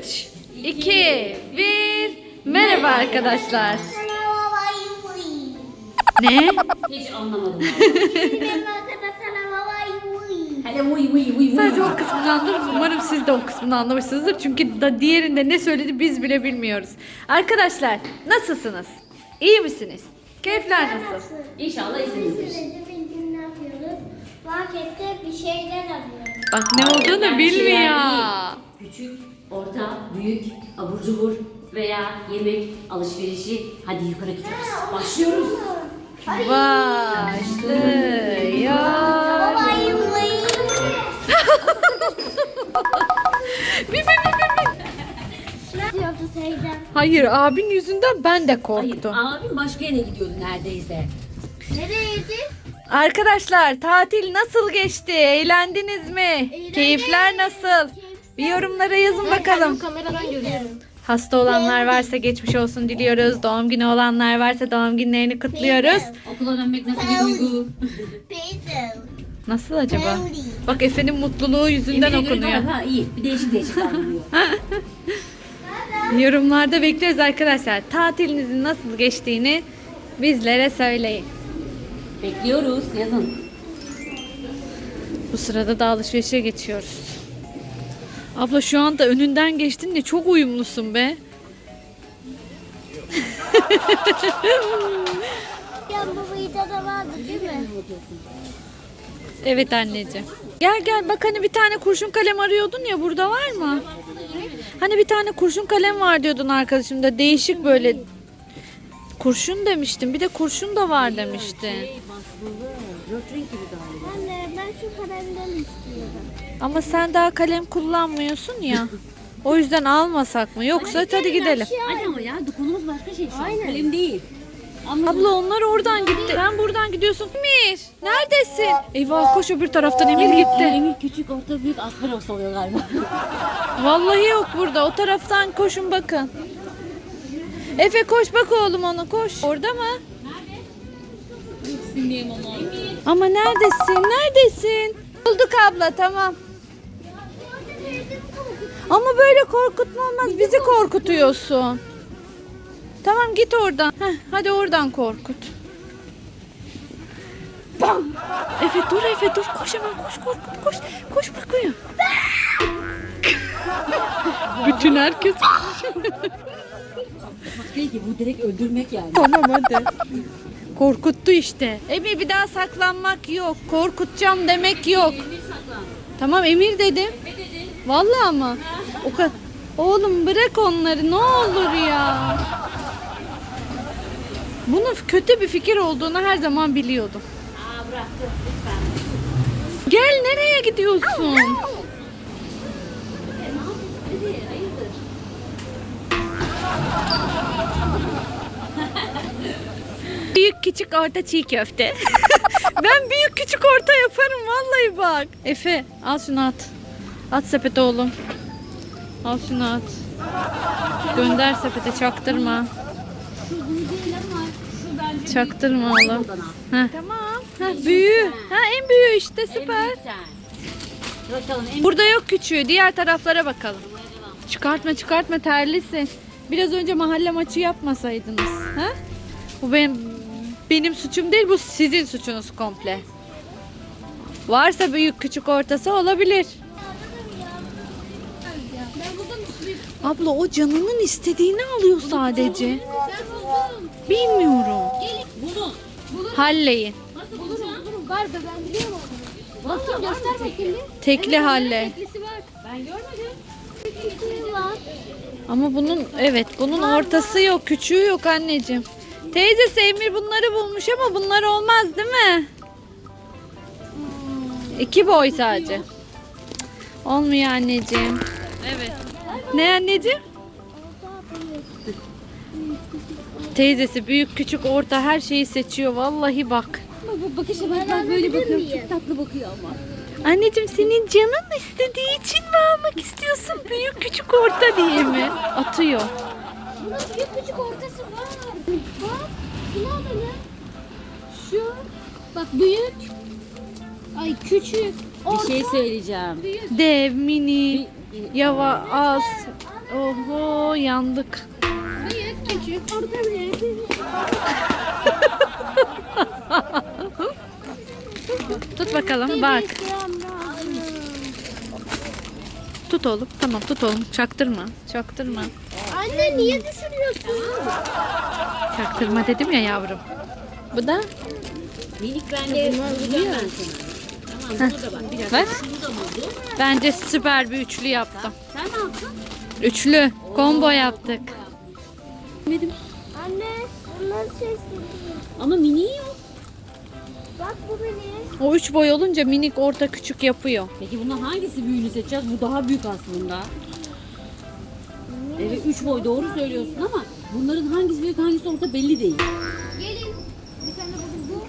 3, 2, 1. Merhaba arkadaşlar. Ne? Hiç anlamadım. Hele vuy vuy vuy vuy. Sadece o kısmını anladınız. Umarım siz de o kısmını anlamışsınızdır. Çünkü da diğerinde ne söyledi biz bile bilmiyoruz. Arkadaşlar nasılsınız? İyi misiniz? Keyifler nasıl? İnşallah iyisinizdir. Markette bir şeyler alıyoruz. Bak ne olduğunu bilmiyor. Küçük, orta, büyük, abur cubur veya yemek alışverişi. Hadi yukarı gidiyoruz. Başlıyoruz. Başlıyor. Bir, bir, bir, bir, bir. Ne diyordu teyzem? Hayır abin yüzünden ben de Hayır, korktum. abim başka yere gidiyordu neredeyse. Nereydi? Arkadaşlar tatil nasıl geçti? Eğlendiniz mi? Keyifler nasıl? Bir yorumlara yazın bakalım. Kameradan görüyorum. Hasta olanlar varsa geçmiş olsun diliyoruz. Doğum günü olanlar varsa doğum günlerini kutluyoruz. Okula dönmek nasıl bir duygu? Nasıl acaba? Bak Efe'nin mutluluğu yüzünden Emir'e göre okunuyor. galiba iyi. Bir değişik değişik anlıyor. Yorumlarda bekliyoruz arkadaşlar. Tatilinizin nasıl geçtiğini bizlere söyleyin. Bekliyoruz. Yazın. Bu sırada da alışverişe geçiyoruz. Abla şu anda önünden geçtin de çok uyumlusun be. Ya bu videoda da vardı değil mi? Evet anneciğim. Gel gel bak hani bir tane kurşun kalem arıyordun ya burada var mı? Hani bir tane kurşun kalem var diyordun arkadaşımda değişik böyle kurşun demiştin bir de kurşun da var demiştin. Anne ben şu kalemden istiyorum. Ama sen daha kalem kullanmıyorsun ya. O yüzden almasak mı? Yoksa hadi gidelim. Hadi ama ya konumuz başka şey şu an. Kalem değil. Abla onlar oradan gitti. Sen buradan gidiyorsun. Emir neredesin? Eyvah koş öbür taraftan Emir gitti. Emir küçük, orta, büyük asperos oluyor galiba. Vallahi yok burada. O taraftan koşun bakın. Efe koş bak oğlum onu koş. Orada mı? Ama neredesin? Neredesin? Bulduk abla tamam. Ama böyle korkutma olmaz. Bizi korkutuyorsun. Tamam git oradan. Heh, hadi oradan korkut. Bam! Efe dur Efe dur. Koş hemen koş korkut koş. Koş bakıyor. Bütün herkes Bak değil ki bu direkt öldürmek yani. Tamam hadi. Korkuttu işte. Emir bir daha saklanmak yok. Korkutacağım demek yok. Tamam Emir dedim. Vallahi ama. O. Oğlum bırak onları ne olur ya. Bunun kötü bir fikir olduğunu her zaman biliyordum. Aa bıraktı lütfen. Gel nereye gidiyorsun? Büyük küçük orta çiğ köfte. ben büyük küçük orta yaparım vallahi bak. Efe al şunu at. At sepete oğlum. Al şunu at. Gönder sepete çaktırma. Çaktırma oğlum. Heh. Tamam. Ha, büyüğü. Ha en büyüğü işte süper. Burada yok küçüğü. Diğer taraflara bakalım. Çıkartma çıkartma terlisin. Biraz önce mahalle maçı yapmasaydınız. Ha? Bu benim benim suçum değil bu sizin suçunuz komple. Varsa büyük küçük ortası olabilir. Ben buldum. Abla o canının istediğini alıyor sadece. Bilmiyorum. Buldun. Halleyin. Bulurum bulurum. Galiba ben biliyorum onu. Bakayım göster bakayım bir. Tekli halle. Teklisi var. Ben görmedim. Teklisi var. Ama bunun evet bunun ortası yok, küçüğü yok anneciğim. Teyze Emir bunları bulmuş ama bunlar olmaz değil mi? İki boy sadece. Olmuyor anneciğim. Evet. Ne anneciğim? Teyzesi büyük küçük orta her şeyi seçiyor vallahi bak. Bak bakışa bak bak böyle bakıyor. Çok tatlı bakıyor ama. Anneciğim senin canın istediği için mi almak istiyorsun büyük küçük orta diye mi? Atıyor. Bunun büyük küçük ortası var. Bak. Şunu al hele. Şu. Bak büyük. Ay küçük. Orta. Bir şey söyleyeceğim. Büyük. Dev, mini, bir- yava, az. Oho yandık. Tut bakalım bak. Tut oğlum. Tamam tut oğlum. Çaktırma. Çaktırma. Anne niye düşürüyorsun? Çaktırma dedim ya yavrum. Bu da Minik bende bulacağım ben sana. Da. Bir dakika. Da buldu. bence süper bir üçlü yaptım. Sen ne yaptın? Üçlü. Combo yaptık. Anne bunlar ses Ama mini yok. Bak bu benim. O üç boy olunca minik orta küçük yapıyor. Peki bundan hangisi büyüğünü seçeceğiz? Bu daha büyük aslında. Evet 3 boy doğru söylüyorsun ama bunların hangisi büyük hangisi orta belli değil. Gelin. Bir tane buldum bu.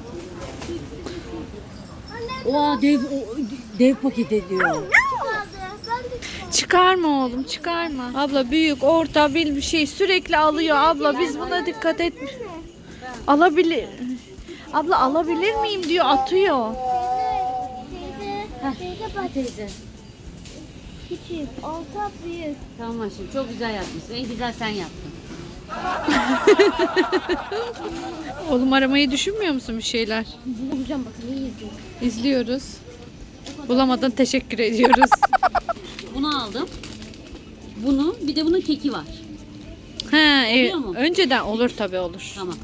Anne Oha dev o, dev paket ediyor. ne kaldı? Ben de Çıkarma oğlum çıkarma. Abla büyük orta bil bir şey sürekli alıyor abla biz buna dikkat et. Alabilir. Abla alabilir miyim diyor atıyor. Teyze. Teyze. Küçük, orta, büyük. Tamam aşkım çok güzel yapmışsın. En güzel sen yaptın. Oğlum aramayı düşünmüyor musun bir şeyler? Bulacağım bakın iyi izleyin. İzliyoruz. Bulamadın teşekkür ediyoruz. Bunu aldım. Bunu bir de bunun keki var. He, e, Biliyor önceden olur tabi olur. Tamam.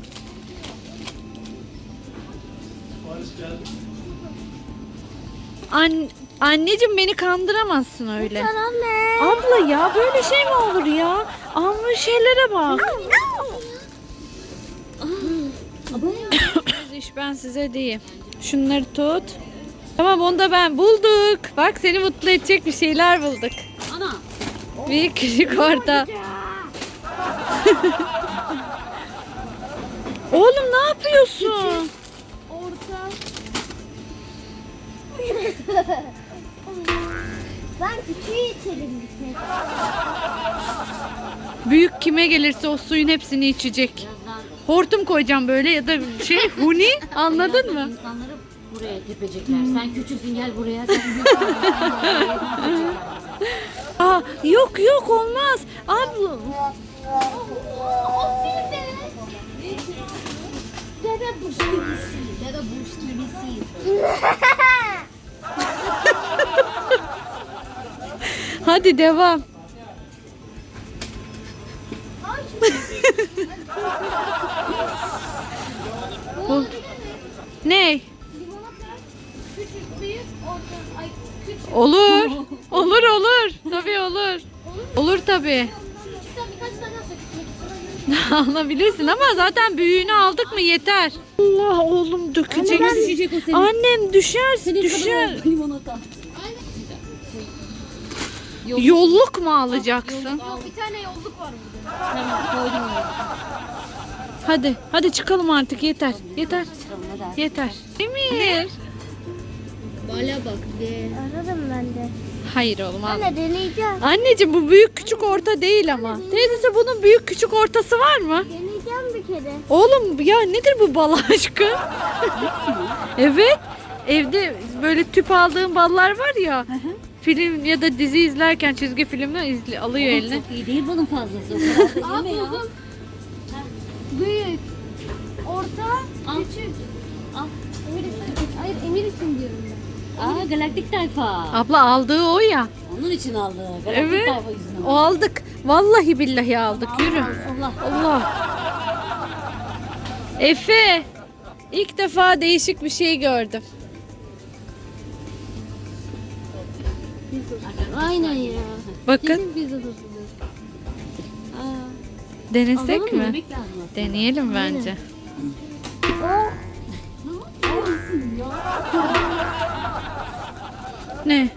An anneciğim beni kandıramazsın öyle. Sen anne. Abla ya böyle şey mi olur ya? Almış şeylere bak. İş ben size diyeyim. Şunları tut. Tamam onu da ben bulduk. Bak seni mutlu edecek bir şeyler bulduk. Ana. Bir küçük orta. Oğlum ne yapıyorsun? Orta. ben küçüğü içerim bir tek. Büyük kime gelirse o suyun hepsini içecek. Birazdan, Hortum koyacağım böyle ya da şey huni anladın birazdan mı? insanları buraya tepecekler. Sen küçüksün gel buraya. Sen büyüksün. Aa, yok yok olmaz. Abla. Dede buz gibisi. Dede buz gibisi. hadi devam. Bu- Ne? Olur. Olur olur. Tabii olur. Olur tabii. Alabilirsin ama zaten büyüğünü aldık mı yeter. Allah oğlum senin. Annem düşer. oldu limonata. Yolluk mu alacaksın? Yok bir tane yolluk var burada. Tamam koydum onu. Hadi hadi çıkalım artık yeter. Yeter. Yeter. Emir. Bala bak de. Aradım ben de. Hayır oğlum al. Anne deneyeceğim. Anneciğim bu büyük küçük orta değil ama. Teyzesi bunun büyük küçük ortası var mı? Deneyeceğim bir kere. Oğlum ya nedir bu bal aşkı? evet. Evde böyle tüp aldığım ballar var ya. Film ya da dizi izlerken çizgi filmden izli, alıyor eline. Çok iyi değil balın fazlası. O kadar da yeme ya. Büyük. Orta. Al. Küçük. Al. Emir için. Hayır Emir için diyorum ben. Aa galaktik tayfa. Abla aldığı o ya. Onun için aldı. Galaktik Evet. tayfa yüzünden. O aldık. Vallahi billahi aldık. Yürü. Allah. Allah. Efe. İlk defa değişik bir şey gördüm. Aynen ya. Bakın Pizza sosu. denesek mi? Yemek lazım aslında. Deneyelim bence. Ne?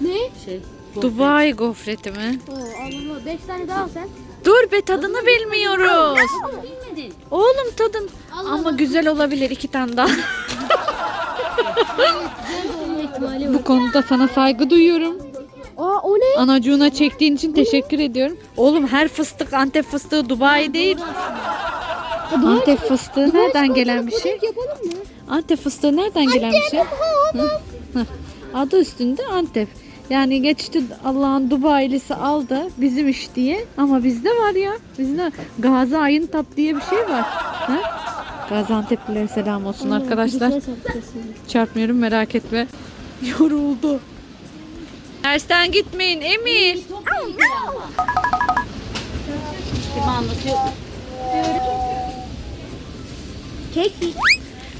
Ne? Şey. Dubai gofreti mi? Oo Allah'ım. Beş tane daha al sen. Dur be tadını bilmiyoruz. Nasıl bilmedin? Oğlum tadın. Allah Ama güzel olabilir iki tane daha. Güzel de. Bu konuda sana saygı duyuyorum. Aa o ne? Anacuğuna çektiğin için teşekkür ediyorum. Oğlum her fıstık Antep fıstığı Dubai değil. Antep fıstığı nereden gelen bir şey? Yapalım mı? Antep fıstığı nereden gelen bir şey? Hı, hı. Adı üstünde Antep. Yani geçti Allah'ın Dubai'lisi aldı bizim iş diye. Ama bizde var ya. Bizde Gazi Ayın Tap diye bir şey var. Ha? Gaziantep'lilere selam olsun arkadaşlar. Şey. Çarpmıyorum merak etme. Yoruldu. Dersten gitmeyin Emir.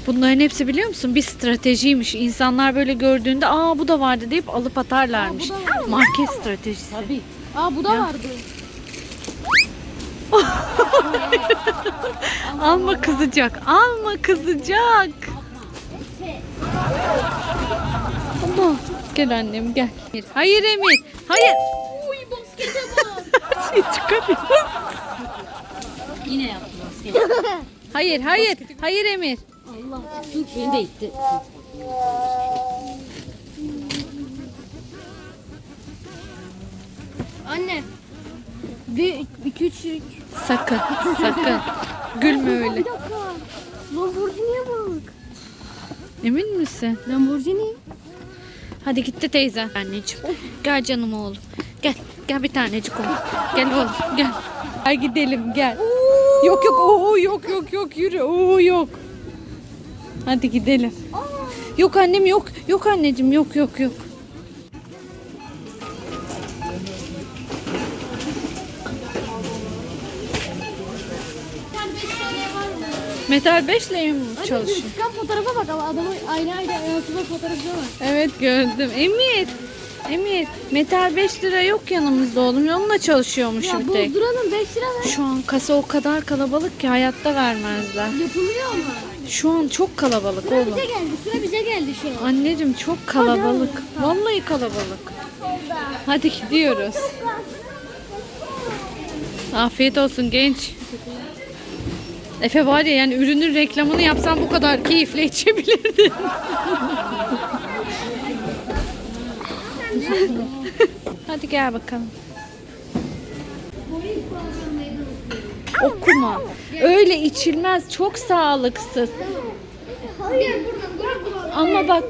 Bunların hepsi biliyor musun? Bir stratejiymiş. İnsanlar böyle gördüğünde aa bu da vardı deyip alıp atarlarmış. Aa, bu da. Market stratejisi. Tabii. Aa bu da vardı. Alma kızacak. Alma kızacak. Allah. Gel annem gel. Hayır Emir. Hayır. Uy baskete bak. Şey. Yine yaptı basket. Hayır hayır. Hayır Emir. Allah. Dur beni de itti. Anne. Bir, iki, üç. Bir Sakın. Sakın. Gülme öyle. dakika. Lamborghini'ye bak. Emin misin? Lamborghini. Hadi gitti teyze. Anneciğim. Gel canım oğlum. Gel. Gel bir tanecik oğlum. Gel oğlum gel. Gel gidelim gel. Yok yok oo yok yok yok yürü oo yok. Hadi gidelim. Yok annem yok. Yok anneciğim yok yok yok. Metal 5 ile mi çalışıyor? Çıkan fotoğrafa bak ama adamın aynı aynı hayatında fotoğrafı var. Evet gördüm. Emir. Emir. Metal 5 lira yok yanımızda oğlum. Onunla çalışıyormuşum Ya tek. bozduranın 5 lira ver. Şu an kasa o kadar kalabalık ki hayatta vermezler. Yapılıyor ama. Şu an çok kalabalık Sıra oğlum. bize geldi. Sıra bize geldi şu an. Anneciğim çok kalabalık. Vallahi kalabalık. Hadi gidiyoruz. Afiyet olsun genç. Efe var ya yani ürünün reklamını yapsam bu kadar keyifle içebilirdin. Hadi gel bakalım. Okuma. Öyle içilmez. Çok sağlıksız. Ama bak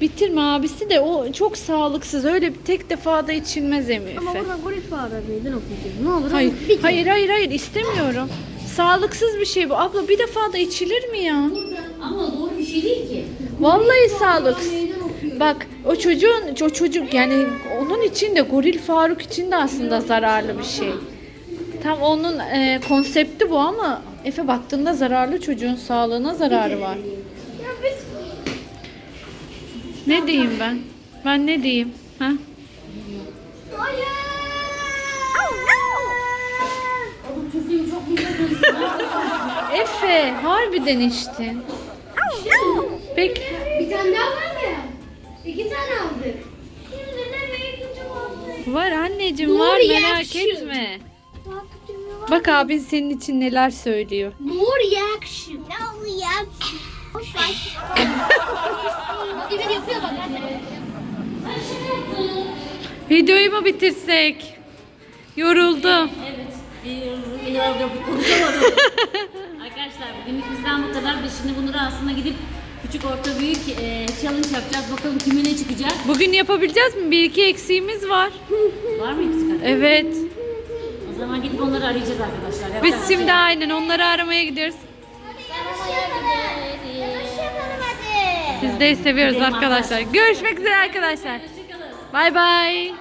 bitirme abisi de o çok sağlıksız. Öyle bir tek defada içilmez Emi Ama Efe. buradan Goril Bağır'a meydan okuyacağım. Ne olur Hayır, kere. hayır, hayır, hayır istemiyorum. Sağlıksız bir şey bu. Abla bir defada içilir mi ya? Ama doğru bir şey değil ki. Vallahi sağlıksız. Meydan okuyor. Bak o çocuğun, o çocuk yani onun için de Goril Faruk için de aslında zararlı bir şey. Tam onun e, konsepti bu ama Efe baktığında zararlı çocuğun sağlığına zararı var. Ne diyeyim ben? Ben ne diyeyim? Ha? Hayır. Oğlum çocuğum çok güzel. Efe harbiden içtin. Peki. Bir tane daha var mı? İki tane aldık. Var anneciğim var merak etme. Bak abin senin için neler söylüyor. More reaction. No reaction. Videoyu mu bitirsek? Yoruldum. Evet. Bir, bir, bir konuşamadım. Arkadaşlar bugünlük bizden bu kadar. Biz şimdi Bunur aslında gidip küçük orta büyük e, challenge yapacağız. Bakalım kimin ne çıkacak. Bugün yapabileceğiz mi? Bir iki eksiğimiz var. Var mı eksik? Evet. O zaman gidip onları arayacağız arkadaşlar. Biz Yapacağız. şimdi aynen onları aramaya gidiyoruz. Sizleri seviyoruz Gidelim arkadaşlar. Görüşmek üzere arkadaşlar. Hoşçakalın. Bay bay.